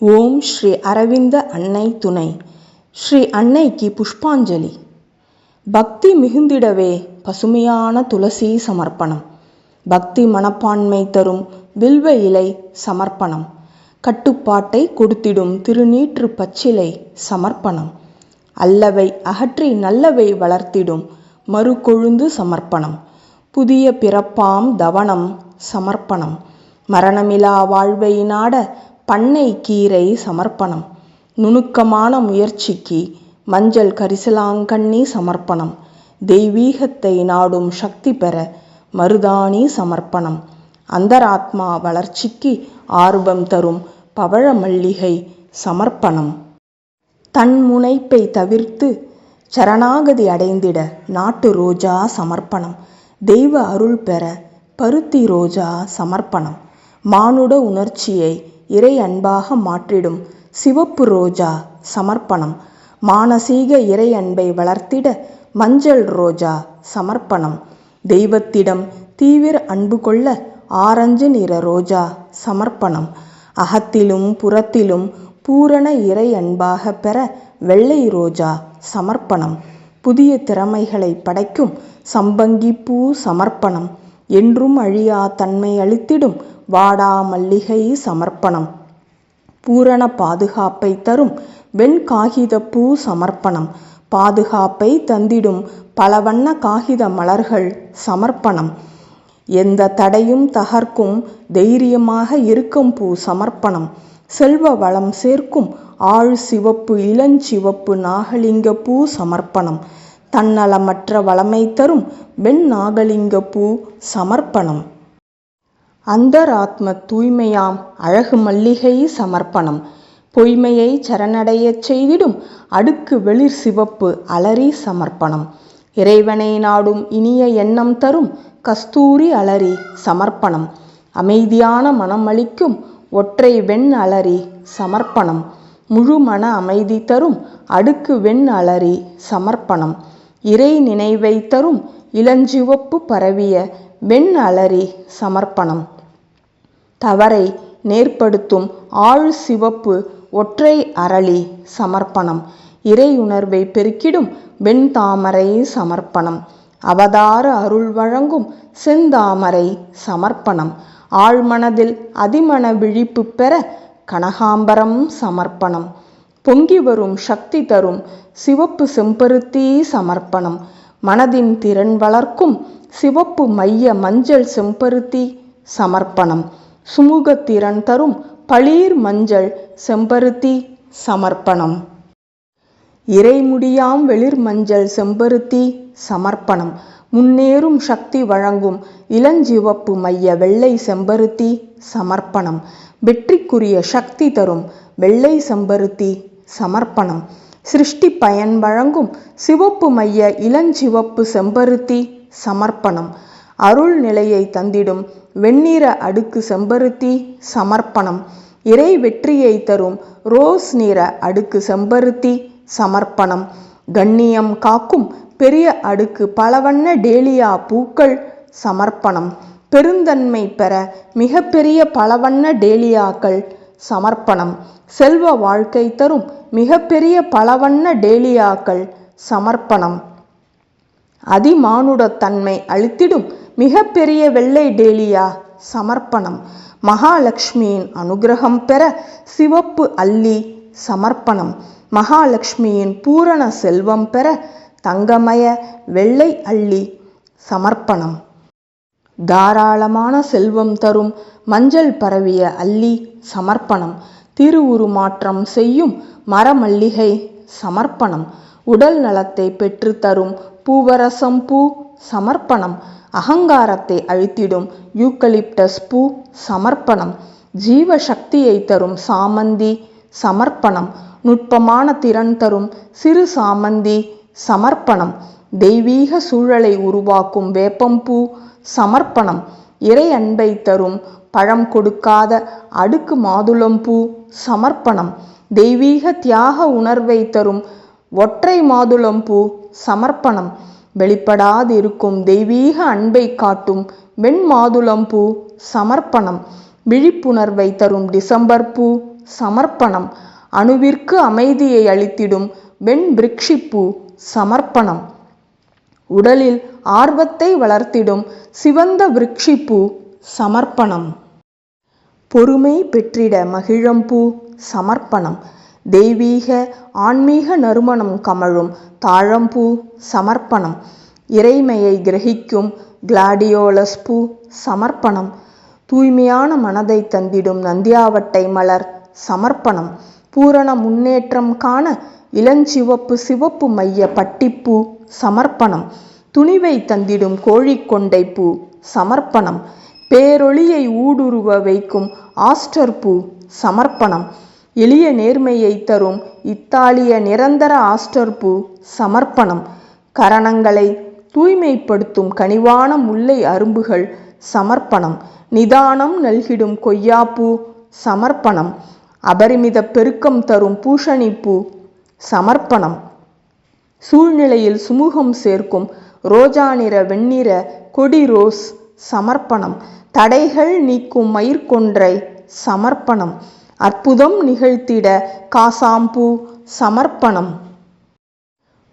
ஓம் ஸ்ரீ அரவிந்த அன்னை துணை. ஸ்ரீ அன்னைக்கு புஷ்பாஞ்சலி. பக்தி மிகுந்திடவே பசுமையான துளசி சமர்ப்பணம். பக்தி மனப்பான்மை தரும் வில்வ இலை சமர்ப்பணம். கட்டுப்பாட்டை கொடுத்திடும் திருநீற்று பச்சிலை சமர்ப்பணம். அல்லவை அகற்றி நல்லவை வளர்த்திடும் மறுகொழுந்து சமர்ப்பணம். புதிய பிறப்பாம் தவனம் சமர்ப்பணம். மரணமிலா வாழ்வை நாட பண்ணை கீரை சமர்ப்பணம். நுணுக்கமான முயற்சிக்கு மஞ்சள் கரிசலாங்கண்ணி சமர்ப்பணம். தெய்வீகத்தை நாடும் சக்தி பெற மருதாணி சமர்ப்பணம். அந்தராத்மா வளர்ச்சிக்கு ஆர்வம் தரும் பவழ மல்லிகை சமர்ப்பணம். தன் முனைப்பை தவிர்த்து சரணாகதி அடைந்திட நாட்டு ரோஜா சமர்ப்பணம். தெய்வ அருள் பெற பருத்தி ரோஜா சமர்ப்பணம். மானுட உணர்ச்சியை இறை அன்பாக மாற்றிடும். சிவப்பு ரோஜா சமர்ப்பணம். மானசீக இறை அன்பை வளர்த்திட மஞ்சள் ரோஜா சமர்ப்பணம். தெய்வத்திடம் தீவிர அன்பு கொள்ள ஆரஞ்சு நிற ரோஜா சமர்ப்பணம். அகத்திலும் புறத்திலும் பூரண இறை அன்பாக பெற வெள்ளை ரோஜா சமர்ப்பணம். புதிய திறமைகளை படைக்கும் சம்பங்கி பூ சமர்ப்பணம். என்றும் அழியா தன்மை அளித்திடும் வாடா மல்லிகை சமர்ப்பணம். பூரண பாதுகாப்பை தரும் வெண்காகித பூ சமர்ப்பணம். பாதுகாப்பை தந்திடும் பலவண்ண காகித மலர்கள் சமர்ப்பணம். எந்த தடையும் தகர்க்கும் தைரியமாக இருக்கும் பூ சமர்ப்பணம். செல்வ வளம் சேர்க்கும் ஆழ் சிவப்பு இளஞ்சிவப்பு நாகலிங்க பூ சமர்ப்பணம். தன்னலமற்ற வளமை தரும் வெண் நாகலிங்க பூ சமர்ப்பணம். அந்தராத்ம தூய்மையாம் அழகு மல்லிகை சமர்ப்பணம். பொய்மையை சரணடையச் செய்திடும் அடுக்கு வெளிர் சிவப்பு அலரி சமர்ப்பணம். இறைவனை நாடும் இனிய எண்ணம் தரும் கஸ்தூரி அலரி சமர்ப்பணம். அமைதியான மனமளிக்கும் ஒற்றை வெண் அலரி சமர்ப்பணம். முழு மன அமைதி தரும் அடுக்கு வெண் அலரி சமர்ப்பணம். இறை நினைவை தரும் இளஞ்சிவப்பு பரவிய வெண் அலரி சமர்ப்பணம். தவறை நேர்படுத்தும் ஆழ் சிவப்பு ஒற்றை அரளி சமர்ப்பணம். இறையுணர்வை பெருக்கிடும் வெண்தாமரை சமர்ப்பணம். அவதார அருள் வழங்கும் செந்தாமரை சமர்ப்பணம். ஆழ்மனதில் அதிமன விழிப்பு பெற கனகாம்பரம் சமர்ப்பணம். பொங்கி வரும் சக்தி தரும் சிவப்பு செம்பருத்தி சமர்ப்பணம். மனதின் திறன் வளர்க்கும் சிவப்பு மைய மஞ்சள் செம்பருத்தி சமர்ப்பணம். சுமூகத்திறன் தரும் பளீர் மஞ்சள் செம்பருத்தி சமர்ப்பணம். இறைமுடியாம் வெளிர் மஞ்சள் செம்பருத்தி சமர்ப்பணம். முன்னேறும் சக்தி வழங்கும் இளஞ்சிவப்பு மைய வெள்ளை செம்பருத்தி சமர்ப்பணம். வெற்றிக்குரிய சக்தி தரும் வெள்ளை செம்பருத்தி சமர்ப்பணம். சிருஷ்டி பயன் வழங்கும் சிவப்பு மைய இளஞ்சிவப்பு செம்பருத்தி சமர்ப்பணம். அருள் நிலையை தந்திடும் வெண்ணிற அடுக்கு செம்பருத்தி சமர்ப்பணம். இறை வெற்றியை தரும் ரோஸ் நிற அடுக்கு செம்பருத்தி சமர்ப்பணம். கண்ணியம் காக்கும் பெரிய அடுக்கு பலவண்ண டேலியா பூக்கள் சமர்ப்பணம். பெருந்தன்மை பெற மிகப்பெரிய பலவண்ண டேலியாக்கள் சமர்ப்பணம். செல்வ வாழ்க்கை தரும் மிகப்பெரிய பலவண்ண டேலியாக்கள் சமர்ப்பணம். அதிமானுடத்தன்மை அளித்திடும் மிகப்பெரிய வெள்ளை டேலியா சமர்ப்பணம். மகாலட்சுமியின் அனுகிரகம் பெற சிவப்பு அல்லி சமர்ப்பணம். மகாலட்சுமியின் பூரண செல்வம் பெற தங்கமய வெள்ளை அள்ளி சமர்ப்பணம். தாராளமான செல்வம் தரும் மஞ்சள் பரவிய அல்லி சமர்ப்பணம். திருவுருமாற்றம் செய்யும் மரமல்லிகை சமர்ப்பணம். உடல் நலத்தை பெற்று தரும் பூவரசம் பூ சமர்ப்பணம். அகங்காரத்தை அழித்திடும் யூக்கலிப்டஸ் பூ சமர்ப்பணம். ஜீவ சக்தியை தரும் சாமந்தி சமர்ப்பணம். நுட்பமான திறன் தரும் சிறு சாமந்தி சமர்ப்பணம். தெய்வீக சூழலை உருவாக்கும் வேப்பம்பூ சமர்ப்பணம். இறை அன்பை தரும் பழம் கொடுக்காத அடுக்கு மாதுளம்பூ சமர்ப்பணம். தெய்வீக தியாக உணர்வை தரும் ஒற்றை மாதுளம்பூ சமர்ப்பணம். வெளிப்படாதிருக்கும் தெய்வீக அன்பை காட்டும் வெண்மாதுளம் பூ சமர்ப்பணம். விழிப்புணர்வை தரும் டிசம்பர் பூ சமர்ப்பணம். அணுவிற்கு அமைதியை அளித்திடும் வெண் சமர்ப்பணம். உடலில் ஆர்வத்தை வளர்த்திடும் சிவந்த விருட்சிப்பூ சமர்ப்பணம். பொறுமை பெற்றிட மகிழம்பூ சமர்ப்பணம். தெய்வீக ஆன்மீக நறுமணம் கமழும் தாழம்பூ சமர்ப்பணம். இறைமையை கிரகிக்கும் கிளாடியோலஸ் பூ சமர்ப்பணம். தூய்மையான மனதை தந்திடும் நந்தியாவட்டை மலர் சமர்ப்பணம். பூரண முன்னேற்றம் காண இளஞ்சிவப்பு சிவப்பு மைய பட்டிப்பூ சமர்ப்பணம். துணிவை தந்திடும் கோழிக்கொண்டை பூ சமர்ப்பணம். பேரொளியை ஊடுருவ வைக்கும் ஆஸ்டர் பூ சமர்ப்பணம். எளிய நேர்மையை தரும் இத்தாலிய நிரந்தர ஆஸ்டர்பூ சமர்ப்பணம். கரணங்களை தூய்மைப்படுத்தும் கனிவான முல்லை அரும்புகள் சமர்ப்பணம். நிதானம் நல்கிடும் கொய்யாப்பூ சமர்ப்பணம். அபரிமித பெருக்கம் தரும் பூஷணிப்பூ சமர்ப்பணம். சூழ்நிலையில் சுமூகம் சேர்க்கும் ரோஜா நிற வெண்ணிற கொடி ரோஸ் சமர்ப்பணம். தடைகள் நீக்கும் மயிர்கொன்றை சமர்ப்பணம். அற்புதம் நிகழ்த்திட காசாம்பூ சமர்ப்பணம்.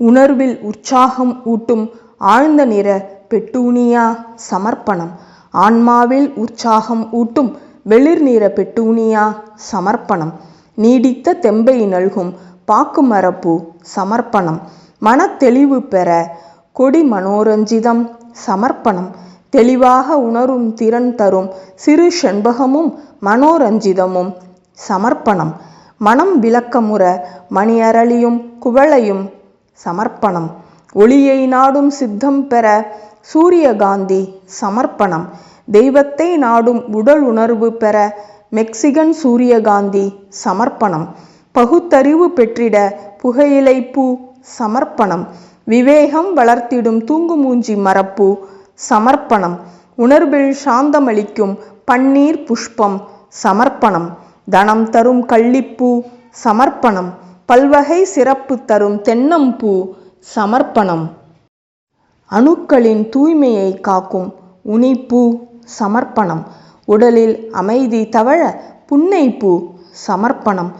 உணர்வில் உற்சாகம் ஊட்டும் ஆழ்ந்த நிற பெட்டூனியா சமர்ப்பணம். ஆன்மாவில் உற்சாகம் ஊட்டும் வெளிர் நிற பெட்டூனியா சமர்ப்பணம். நீடித்த தெம்பை நல்கும் பாக்குமரப்பூ சமர்ப்பணம். மனத்தெளிவு பெற கொடி மனோரஞ்சிதம் சமர்ப்பணம். தெளிவாக உணரும் திறன் தரும் சிறு செண்பகமும் மனோரஞ்சிதமும் சமர்ப்பணம். மனம் விளக்கமுற மணியரளியும் குவளையும் சமர்ப்பணம். ஒளியை நாடும் சித்தம் பெற சூரியகாந்தி சமர்ப்பணம். தெய்வத்தை நாடும் உடல் உணர்வு பெற மெக்சிகன் சூரியகாந்தி சமர்ப்பணம். பகுத்தறிவு பெற்றிட புகையிலை பூ சமர்ப்பணம். விவேகம் வளர்த்திடும் தூங்குமூஞ்சி மரப்பூ சமர்ப்பணம். உணர்வில் சாந்தமளிக்கும் பன்னீர் புஷ்பம் சமர்ப்பணம். தனம் தரும் கள்ளிப்பூ சமர்ப்பணம். பல்வகை சிறப்பு தரும் தென்னம்பூ சமர்ப்பணம். அணுக்களின் தூய்மையை காக்கும் உனிப்பூ சமர்ப்பணம். உடலில் அமைதி தவழ புன்னைப்பூ சமர்ப்பணம்.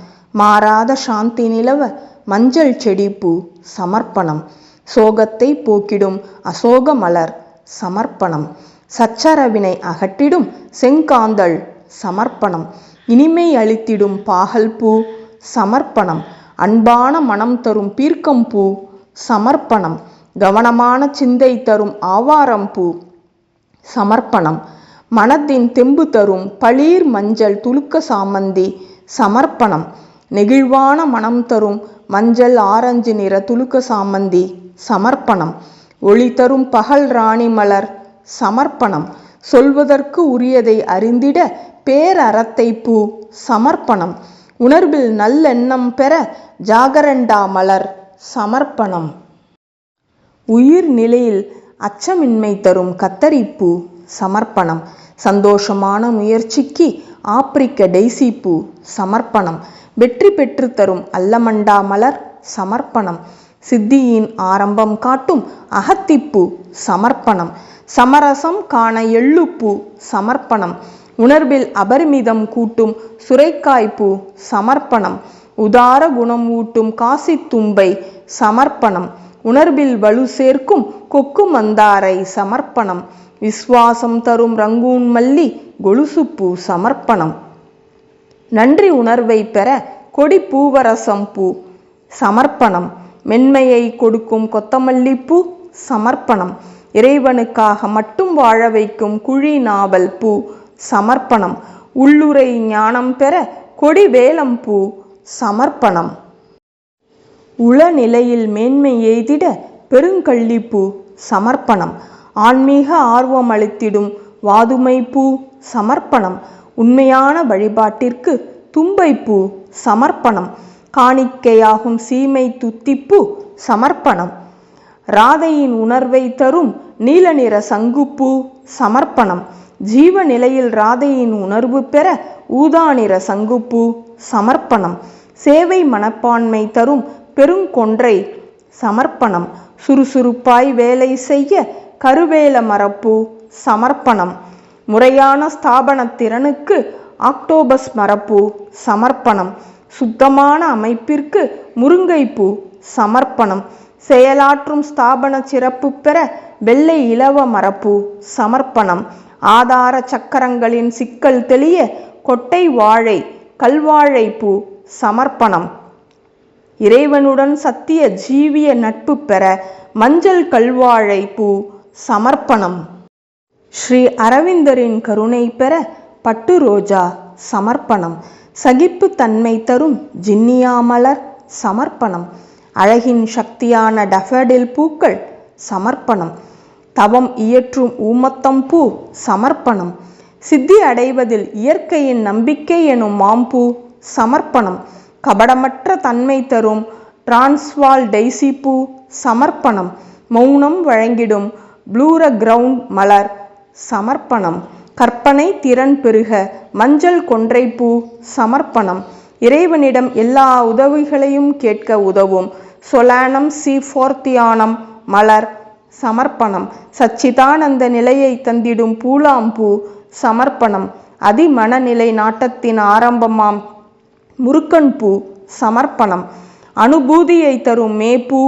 மாறாத சாந்தி நிலவ மஞ்சள் செடிப்பூ சமர்ப்பணம். சோகத்தை போக்கிடும் அசோக மலர் சமர்ப்பணம். சச்சரவினை அகற்றிடும் செங்காந்தள் சமர்ப்பணம். இனிமை அளித்திடும் பாகல் பூ சமர்ப்பணம். அன்பான மனம் தரும் பீர்க்கம் பூ சமர்ப்பணம். கவனமான சிந்தை தரும் ஆவாரம் பூ சமர்ப்பணம். மனத்தின் தெம்பு தரும் பளீர் மஞ்சள் துலுக்க சாமந்தி சமர்ப்பணம். நெகிழ்வான மனம் தரும் மஞ்சள் ஆரஞ்சு நிற துலுக்க சாமந்தி சமர்ப்பணம். ஒளி தரும் பகல் ராணி மலர் சமர்ப்பணம். சொல்வதற்கு உரியதை அறிந்திட பேரறத்தை பூ சமர்ப்பணம். உணர்வில் நல்லெண்ணம் பெற ஜாகரண்டா மலர் சமர்ப்பணம். உயிர் நிலையில் அச்சமின்மை தரும் கத்தரிப்பூ சமர்ப்பணம். சந்தோஷமான முயற்சிக்கு ஆப்பிரிக்க டெய்சி பூ சமர்ப்பணம். வெற்றி பெற்று தரும் அல்லமண்டா மலர் சமர்ப்பணம். சித்தியின் ஆரம்பம் காட்டும் அகத்திப்பூ சமர்ப்பணம். சமரசம் காண எள்ளுப்பூ சமர்ப்பணம். உணர்வில் அபரிமிதம் கூட்டும் சுரைக்காய்ப்பூ சமர்ப்பணம். உதார குணம் ஊட்டும் காசித்தும்பை சமர்ப்பணம். உணர்வில் வலு சேர்க்கும் கொக்கு மந்தாரை சமர்ப்பணம். விஸ்வாசம் தரும் ரங்கூன் மல்லி கொலுசுப்பூ சமர்ப்பணம். நன்றி உணர்வை பெற கொடி பூவரசம் பூ சமர்ப்பணம். மென்மையை கொடுக்கும் கொத்தமல்லி பூ சமர்ப்பணம். இறைவனுக்காக மட்டும் வாழ வைக்கும் குழி நாவல் பூ சமர்ப்பணம். உள்ளுரை ஞானம் பெற கொடி வேலம் பூ சமர்ப்பணம். உளநிலையில் மேன்மை எய்திட பெருங்கள்ளிப்பூ சமர்ப்பணம். ஆன்மீக ஆர்வம் அளித்திடும் வாதுமை பூ சமர்ப்பணம். உண்மையான வழிபாட்டிற்கு தும்பைப்பூ சமர்ப்பணம். காணிக்கையாகும் சீமை துத்திப்பூ சமர்ப்பணம். ராதையின் உணர்வை தரும் நீல நிற சங்குப்பூ சமர்ப்பணம். ஜீவ நிலையில் ராதையின் உணர்வு பெற ஊதா நிற சங்குப்பூ சமர்ப்பணம். சேவை மனப்பான்மை தரும் பெருங்கொன்றை சமர்ப்பணம். சுறுசுறுப்பாய் வேலை செய்ய கருவேல மரப்பூ சமர்ப்பணம். முறையான ஸ்தாபன திறனுக்கு ஆக்டோபஸ் மரப்பூ சமர்ப்பணம். சுத்தமான அமைப்பிற்கு முருங்கைப்பூ சமர்ப்பணம். செயலாற்றும் ஸ்தாபன சிறப்பு பெற வெள்ளை இலவ மரப்பு சமர்ப்பணம் ஆதார சக்கரங்களின் சிக்கல் தெளிய கொட்டை வாழை கல்வாழைப்பூ சமர்ப்பணம். இறைவனுடன் சத்திய ஜீவிய நட்பு பெற மஞ்சள் கல்வாழை பூ சமர்ப்பணம். ஸ்ரீ அரவிந்தரின் கருணை பெற பட்டு ரோஜா சமர்ப்பணம். சகிப்பு தன்மை தரும் ஜின்னியா மலர் சமர்ப்பணம். அழகின் சக்தியான டஃபடில் பூக்கள் சமர்ப்பணம். தவம் இயற்றும் ஊமத்தம் பூ சமர்ப்பணம். சித்தி அடைவதில் இயற்கையின் நம்பிக்கை எனும் மாம்பூ சமர்ப்பணம். கபடமற்ற தன்மை தரும் டிரான்ஸ்வால் டெய்சி பூ சமர்ப்பணம். மௌனம் வழங்கிடும் ப்ளூர கிரவுண்ட் மலர் சமர்ப்பணம். கற்பனை திறன் பெருக மஞ்சள் கொன்றைப்பூ சமர்ப்பணம். இறைவனிடம் எல்லா உதவிகளையும் கேட்க உதவும் சொலானம் சீஃபோர்த்தியானம் மலர் சமர்ப்பணம். சச்சிதானந்த நிலையை தந்திடும் பூலாம்பூ சமர்ப்பணம். அதிமனநிலை நாட்டத்தின் ஆரம்பமாம் முருக்கன் பூ சமர்ப்பணம். அனுபூதியை தரும் மேப்பூ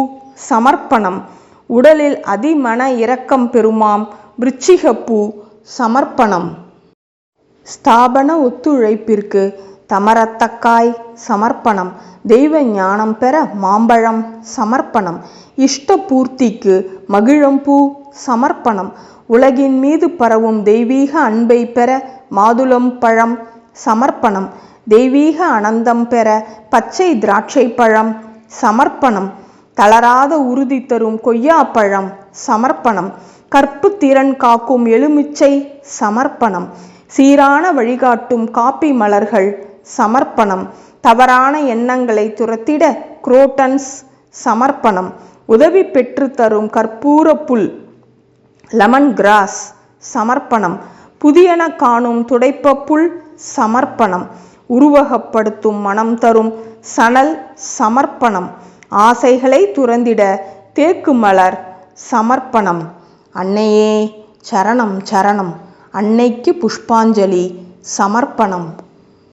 சமர்ப்பணம். உடலில் அதிமன இரக்கம் பெறுமாம் விருச்சிகப்பூ சமர்ப்பணம். ஸ்தாபன ஒத்துழைப்பிற்கு தமரத்தக்காய் சமர்ப்பணம். தெய்வ ஞானம் பெற மாம்பழம் சமர்ப்பணம். இஷ்ட பூர்த்திக்கு மகிழம்பூ சமர்ப்பணம். உலகின் மீது பரவும் தெய்வீக அன்பை பெற மாதுளம் பழம் சமர்ப்பணம். தெய்வீக அனந்தம் பெற பச்சை திராட்சை பழம் சமர்ப்பணம். தளராத உறுதி தரும் கொய்யாப்பழம் சமர்ப்பணம். கற்பு திறன் காக்கும் எலுமிச்சை சமர்ப்பணம். சீரான வழிகாட்டும் காப்பி மலர்கள் சமர்ப்பணம். தவறான எண்ணங்களை துரத்திட குரோட்டன்ஸ் சமர்ப்பணம் உதவி பெற்று தரும் கற்பூர புல் லெமன் கிராஸ் சமர்ப்பணம் புதியன காணும் துடைப்ப புல் சமர்ப்பணம் உருவகப்படுத்தும் மனம் தரும் சணல் சமர்ப்பணம் ஆசைகளை துறந்திட தேக்கு மலர் சமர்ப்பணம். அன்னையே சரணம் சரணம். அன்னைக்கு புஷ்பாஞ்சலி சமர்ப்பணம்.